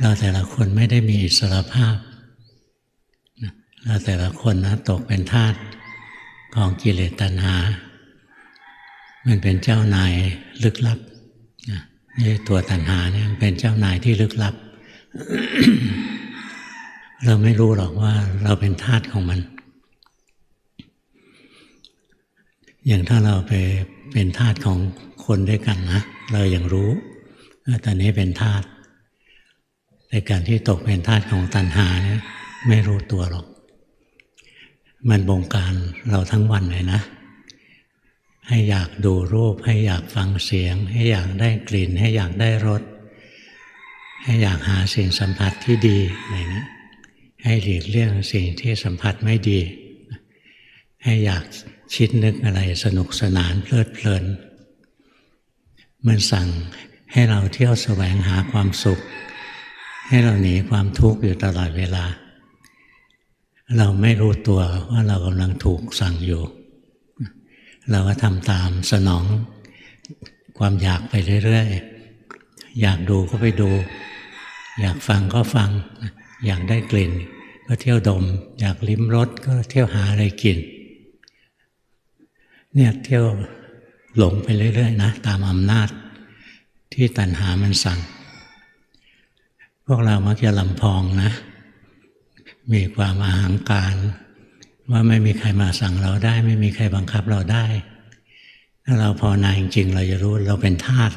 เราแต่ละคนไม่ได้มีอิสรภาพเราแต่ละคนนะตกเป็นทาสของกิเลสตัณหา มันเป็นเจ้านายลึกลับนี่ตัวตัณหาเนี่ยเป็นเจ้านายที่ลึกลับ เราไม่รู้หรอกว่าเราเป็นทาสของมัน อย่างถ้าเราไปเป็นทาสของคนด้วยกันนะ เรายัางรู้ว่าตอนนี้เป็นทาส ในการที่ตกเป็นทาสของตัณหาเนี่ยไม่รู้ตัวหรอก มันบงการเราทั้งวันเลยนะ ให้อยากดูรูป ให้อยากฟังเสียง ให้อยากได้กลิ่น ให้อยากได้รสให้อยากหาสิ่งสัมผัสที่ดีอะไรนะให้หลีกเลี่ยงสิ่งที่สัมผัสไม่ดี ให้อยากคิดนึกอะไรสนุกสนานเพลิดเพลิน มันสั่งให้เราเที่ยวแสวงหาความสุข ให้เราหนีความทุกข์อยู่ตลอดเวลา เราไม่รู้ตัวว่าเรากำลังถูกสั่งอยู่ เราก็ทำตามสนองความอยากไปเรื่อยๆ อยากดูก็ไปดู อยากฟังก็ฟัง อยากได้กลิ่น ก็เที่ยวดม อยากลิ้มรสก็เที่ยวหาอะไรกิน เนี่ยเที่ยวหลงไปเรื่อยๆนะตามอำนาจที่ตัณหามันสั่ง พวกเรามักจะลำพองนะ มีความอาหังการ ว่าไม่มีใครมาสั่งเราได้ ไม่มีใครบังคับเราได้ ถ้าเราพอนายจริงเราจะรู้เราเป็นทาส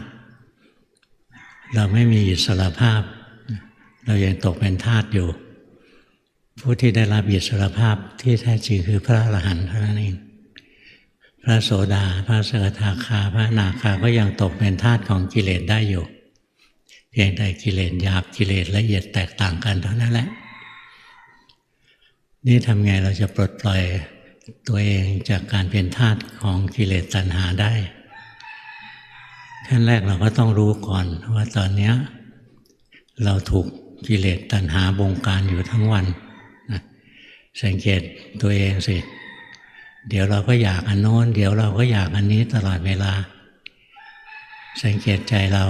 เราไม่มีอิสรภาพ เรายังตกเป็นทาสอยู่ ผู้ที่ได้รับอิสรภาพที่แท้จริงคือพระอรหันต์เท่านั้นเองพระโสดา พระสกทาคา พระนาคาก็ยังตกเป็นทาสของกิเลสได้อยู่ พียงแต่กิเลสหยาบกิเลสละเอียดแตกต่างกันเท่านั้นแหละ นี่ทำไงเราจะปลดปล่อยตัวเองจากการเป็นทาสของกิเลสตัณหาได้ขั้นแรกเราก็ต้องรู้ก่อนว่าตอนนี้เราถูกกิเลสตัณหาบงการอยู่ทั้งวันนะสังเกตตัวเองสิ เดี๋ยวเราก็อยากอันโน้น เดี๋ยวเราก็อยากอันนี้ตลอดเวลา สังเกตใจเรา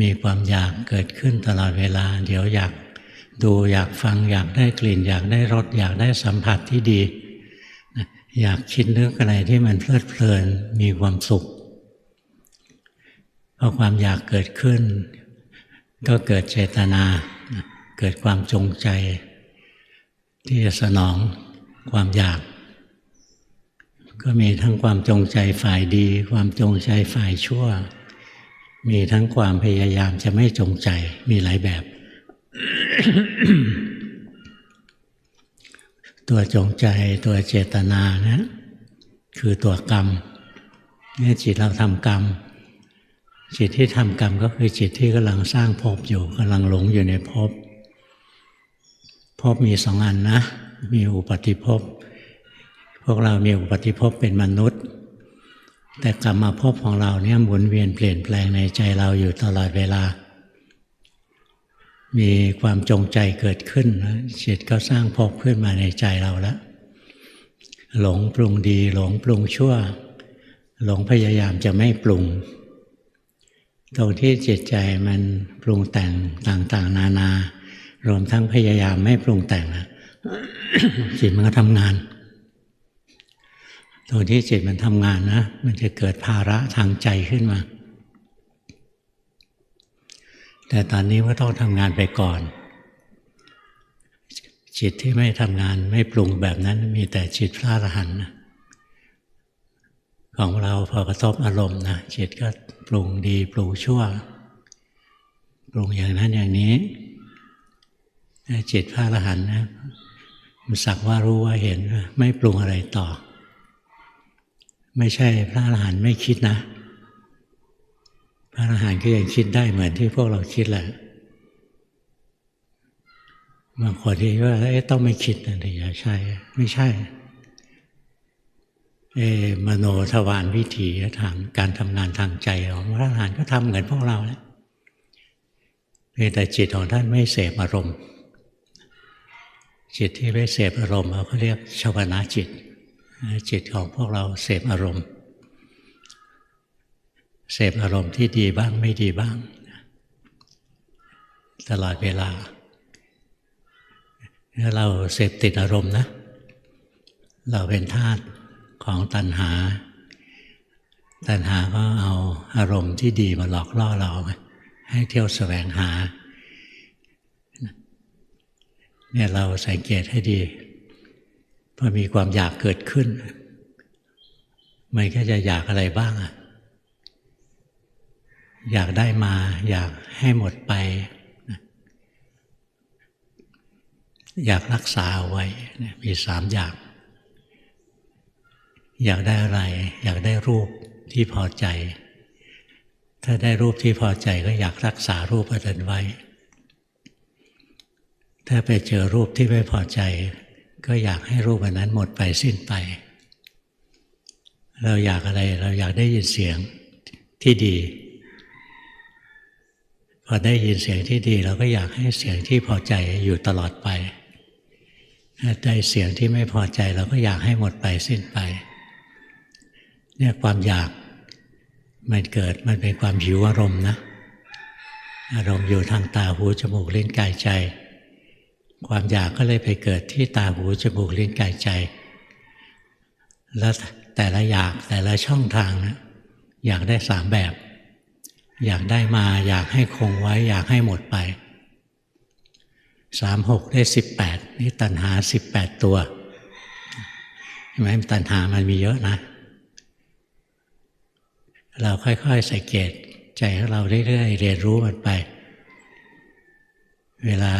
มีความอยากเกิดขึ้นตลอดเวลา เดี๋ยวอยากดูอยากฟังอยากได้กลิ่น อยากได้รสอยากได้สัมผัสที่ดี อยากคิดนึกอะไรที่มันเพลิดเพลินมีความสุขพอความอยากเกิดขึ้น ก็เกิดเจตนา เกิดความจงใจ ที่จะสนองความอยาก ก็มีทั้งความจงใจฝ่ายดี ความจงใจฝ่ายชั่ว มีทั้งความพยายามจะไม่จงใจมีหลายแบบ ตัวจงใจตัวเจตนานะคือตัวกรรมเนี่ยจิตเราทำกรรม จิตที่ทำกรรมก็คือจิตที่กำลังสร้างภพอยู่กำลังหลงอยู่ในภพภพมีสองอันนะ มีอุปาติภพ พวกเรามีอุปาติภพเป็นมนุษย์ แต่กรรมมาภพของเราเนี่ยหมุนเวียนเปลี่ยนแปลงในใจเราอยู่ตลอดเวลา มีความจงใจเกิดขึ้นจิตก็สร้างภพขึ้นมาในใจเราแล้วหลงปรุงดี หลงปรุงชั่ว หลงพยายามจะไม่ปรุง ตรงที่จิตใจมันปรุงแต่งต่าง ๆ นานารวมทั้งพยายามไม่ปรุงแต่งนะจิตมันก็ทำงาน ตรงที่จิตมันทำงานนะ มันจะเกิดภาระทางใจขึ้นมา แต่ตอนนี้ก็ต้องทำงานไปก่อน จิตที่ไม่ทำงานไม่ปรุงแบบนั้น มีแต่จิตพระอรหันต์ของเราพอกระทบอารมณ์นะจิตก็ปรุงดีปรุงชั่ว ปรุงอย่างนั้นอย่างนี้จิตพระอรหันต์นะมันสักว่ารู้ว่าเห็นไม่ปรุงอะไรต่อ ไม่ใช่พระอรหันต์ไม่คิดนะ พระอรหันต์ก็ยังคิดได้เหมือนที่พวกเราคิดแหละบางคนที่ว่าเอ๊ะต้องไม่คิดนะถึงจะใช่ไม่ใช่เอมโนทวารวิถีทางการทำงานทางใจของพระอรหันต์ก็ทำเหมือนพวกเราแหละเพียงแต่จิตของท่านไม่เสพอารมณ์ จิตที่ไม่เสพอารมณ์เขาก็เรียกชวนาจิต จิตของพวกเราเสพอารมณ์เสพอารมณ์ที่ดีบ้างไม่ดีบ้าง ตลอดเวลาถ้าเราเสพติดอารมณ์นะ เราเป็นทาสของตัณหา ตัณหาก็เอาอารมณ์ที่ดีมาหลอกล่อเรา ให้เที่ยวแสวงหาเนี่ยเราสังเกตให้ดี พอมีความอยากเกิดขึ้น มันก็จะอยากอะไรบ้างอะอยากได้มา อยากให้หมดไป อยากรักษาเอาไว้มีสามอย่างอยากได้อะไร อยากได้รูปที่พอใจ ถ้าได้รูปที่พอใจก็อยากรักษารูปนั้นไว้ ถ้าไปเจอรูปที่ไม่พอใจ ก็อยากให้รูปอันนั้นหมดไปสิ้นไป เราอยากอะไร เราอยากได้ยินเสียงที่ดี พอได้ยินเสียงที่ดี เราก็อยากให้เสียงที่พอใจอยู่ตลอดไปถ้าได้เสียงที่ไม่พอใจ เราก็อยากให้หมดไปสิ้นไป เนี่ยความอยากมันเกิดมันเป็นความหิวอารมณ์นะ อารมณ์อยู่ทางตาหูจมูกลิ้นกายใจ ความอยากก็เลยไปเกิดที่ตาหูจมูกลิ้นกายใจ แล้วแต่ละอยากแต่ละช่องทางนะอยากได้สามแบบ อยากได้มาอยากให้คงไว้ อยากให้หมดไปสามหกได้สิบแปดนี่ตัณหาสิบแปดตัวใช่ไหมตัณหามันมีเยอะนะ เราค่อยๆสังเกตใจของเราเรื่อยๆเรียนรู้มันไป เวลา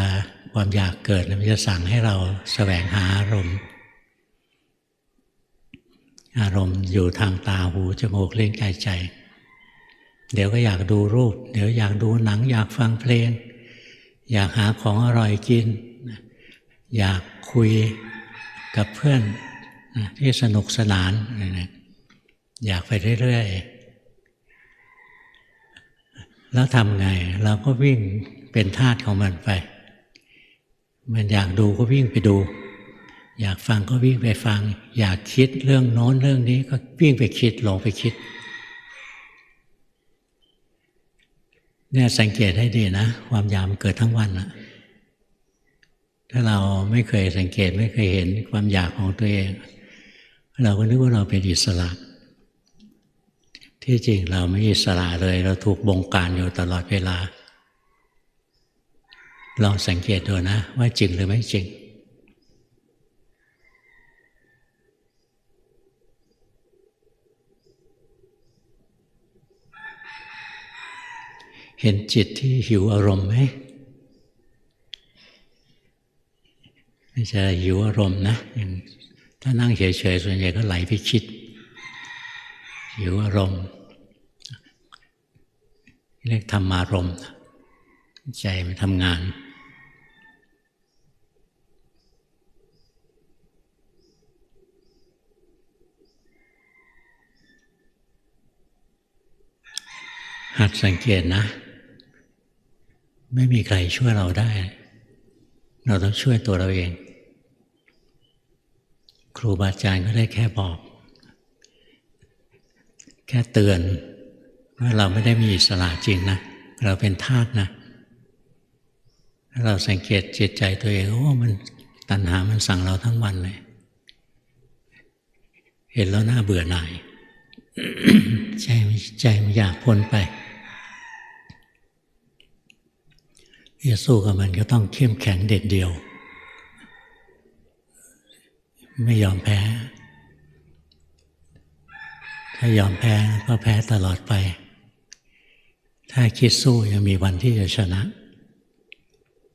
ความอยากเกิดมันจะสั่งให้เราแสวงหาอารมณ์ อารมณ์อยู่ทางตาหูจมูกเล่นกายใจ เดี๋ยวก็อยากดูรูป เดี๋ยวอยากดูหนัง อยากฟังเพลง อยากหาของอร่อยกิน อยากคุยกับเพื่อนที่สนุกสนานอยากไปเรื่อยๆ แล้วทำไง เราก็วิ่งเป็นทาสของมันไป มันอยากดูก็วิ่งไปดู อยากฟังก็วิ่งไปฟัง อยากคิดเรื่องโน้นเรื่องนี้ก็วิ่งไปคิดหลงไปคิดเนี่ยสังเกตให้ดีนะ ความอยากมันเกิดทั้งวันนะถ้าเราไม่เคยสังเกตไม่เคยเห็นความอยากของตัวเอง เราก็นึกว่าเราเป็นอิสระ ที่จริงเราไม่อิสระเลย เราถูกบงการอยู่ตลอดเวลา ลองสังเกตดูนะ ว่าจริงหรือไม่จริง เห็นจิตที่หิวอารมณ์ไหมไม่ใช่หิวอารมณ์นะอย่างถ้านั่งเฉยๆส่วนใหญ่ก็ไหลไปคิด หิวอารมณ์เรียกธรรมารมณ์ใจมันทำงาน หัดสังเกตนะ ไม่มีใครช่วยเราได้ เราต้องช่วยตัวเราเอง ครูบาอาจารย์ก็ได้แค่บอก แค่เตือนว่าเราไม่ได้มีอิสระจริงนะ เราเป็นทาสนะเราสังเกตจิตใจตัวเองโอ้มันตัณหามันสั่งเราทั้งวันเลย เห็นแล้วน่าเบื่อหน่ายใจใจมันอยากพ้นไป จะสู้กับมันก็ต้องเข้มแข็งเด็ดเดียว ไม่ยอมแพ้ ถ้ายอมแพ้ก็แพ้ตลอดไป ถ้าคิดสู้ยังมีวันที่จะชนะ